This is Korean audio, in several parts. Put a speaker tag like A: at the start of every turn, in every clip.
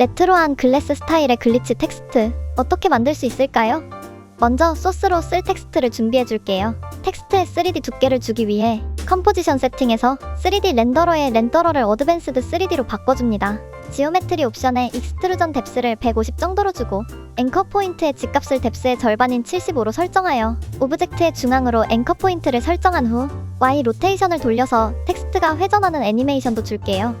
A: 레트로한 글래스 스타일의 글리치 텍스트 어떻게 만들 수 있을까요? 먼저 소스로 쓸 텍스트를 준비해 줄게요. 텍스트의 3D 두께를 주기 위해 컴포지션 세팅에서 3D 렌더러의 렌더러를 어드밴스드 3D로 바꿔줍니다. 지오메트리 옵션에 익스트루전 뎁스를 150 정도로 주고 앵커 포인트의 집값을 뎁스의 절반인 75로 설정하여 오브젝트의 중앙으로 앵커 포인트를 설정한 후 Y 로테이션을 돌려서 텍스트가 회전하는 애니메이션도 줄게요.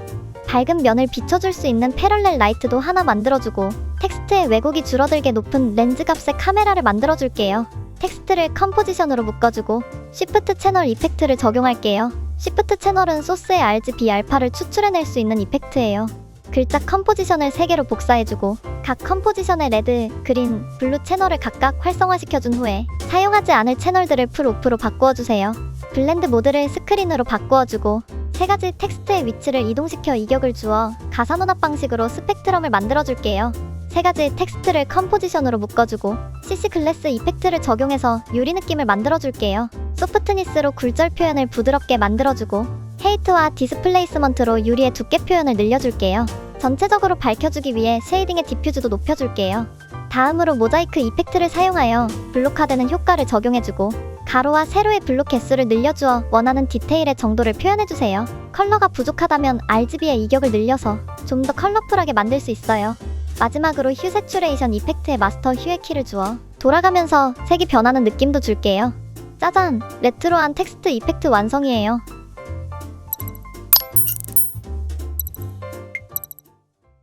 A: 밝은 면을 비춰줄 수 있는 패럴렐 라이트도 하나 만들어주고 텍스트의 왜곡이 줄어들게 높은 렌즈 값의 카메라를 만들어줄게요. 텍스트를 컴포지션으로 묶어주고 쉬프트 채널 이펙트를 적용할게요. 쉬프트 채널은 소스의 RGB 알파를 추출해낼 수 있는 이펙트예요. 글자 컴포지션을 3개로 복사해주고 각 컴포지션의 레드, 그린, 블루 채널을 각각 활성화시켜준 후에 사용하지 않을 채널들을 풀 오프로 바꾸어주세요. 블렌드 모드를 스크린으로 바꾸어주고 세 가지 텍스트의 위치를 이동시켜 이격을 주어 가사논합 방식으로 스펙트럼을 만들어줄게요. 세 가지 텍스트를 컴포지션으로 묶어주고 CC 글래스 이펙트를 적용해서 유리 느낌을 만들어줄게요. 소프트니스로 굴절 표현을 부드럽게 만들어주고 헤이트와 디스플레이스먼트로 유리의 두께 표현을 늘려줄게요. 전체적으로 밝혀주기 위해 쉐이딩의 디퓨즈도 높여줄게요. 다음으로 모자이크 이펙트를 사용하여 블록화되는 효과를 적용해주고 가로와 세로의 블록 개수를 늘려주어 원하는 디테일의 정도를 표현해주세요. 컬러가 부족하다면 RGB의 이격을 늘려서 좀 더 컬러풀하게 만들 수 있어요. 마지막으로 휴 세츄레이션 이펙트의 마스터 휴의 키를 주어 돌아가면서 색이 변하는 느낌도 줄게요. 짜잔! 레트로한 텍스트 이펙트 완성이에요.